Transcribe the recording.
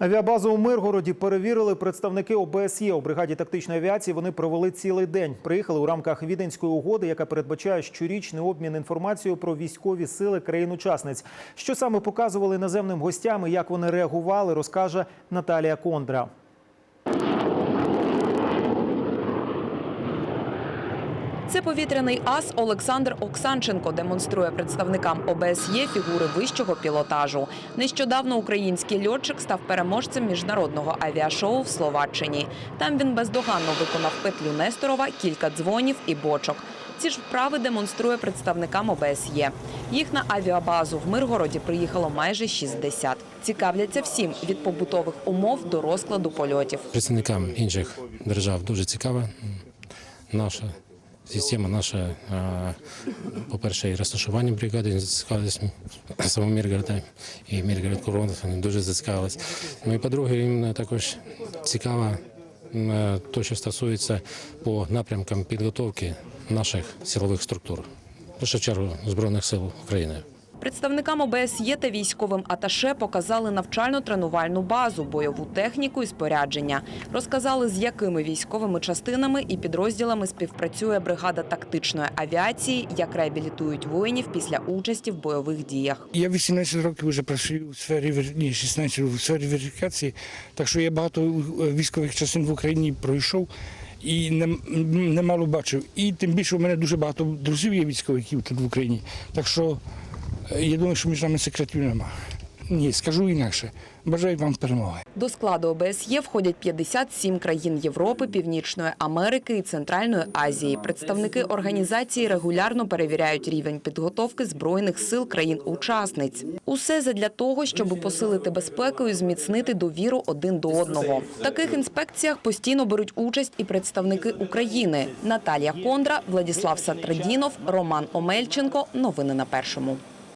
Авіабазу у Миргороді перевірили представники ОБСЄ. У бригаді тактичної авіації вони провели цілий день. Приїхали у рамках Віденської угоди, яка передбачає щорічний обмін інформацією про військові сили країн-учасниць. Що саме показували наземним гостям і як вони реагували, розкаже Наталія Кондра. Це повітряний ас Олександр Оксанченко демонструє представникам ОБСЄ фігури вищого пілотажу. Нещодавно український льотчик став переможцем міжнародного авіашоу в Словаччині. Там він бездоганно виконав петлю Несторова, кілька дзвонів і бочок. Ці ж вправи демонструє представникам ОБСЄ. Їх на авіабазу в Миргороді приїхало майже 60. Цікавляться всім від побутових умов до розкладу польотів. Представникам інших держав дуже цікава наша система, наша, по-перше, і розташування бригади зацікавились самого Міргорода і Міргород вони дуже зацікавились. Ну і по-друге, їм також цікаво м, те, що стосується по напрямкам підготовки наших силових структур, першу чергу Збройних сил України. Представникам ОБСЄ та військовим аташе показали навчально-тренувальну базу, бойову техніку і спорядження. Розказали, з якими військовими частинами і підрозділами співпрацює бригада тактичної авіації, як реабілітують воїнів після участі в бойових діях. Я 18 років вже працюю у сфері ні, 16 років у сфері верифікації, так що я багато е, військових частин в Україні пройшов і нем- немало бачив. І тим більше у мене дуже багато друзів є військовиків тут в Україні. Так що я думаю, що між нами секретів немає. Ні, скажу інакше. Бажаю вам перемоги. До складу ОБСЄ входять 57 країн Європи, Північної Америки і Центральної Азії. Представники організації регулярно перевіряють рівень підготовки збройних сил країн-учасниць. Усе задля того, щоб посилити безпеку і зміцнити довіру один до одного. В таких інспекціях постійно беруть участь і представники України. Наталія Кондра, Владіслав Сатрадінов, Роман Омельченко. Новини на першому.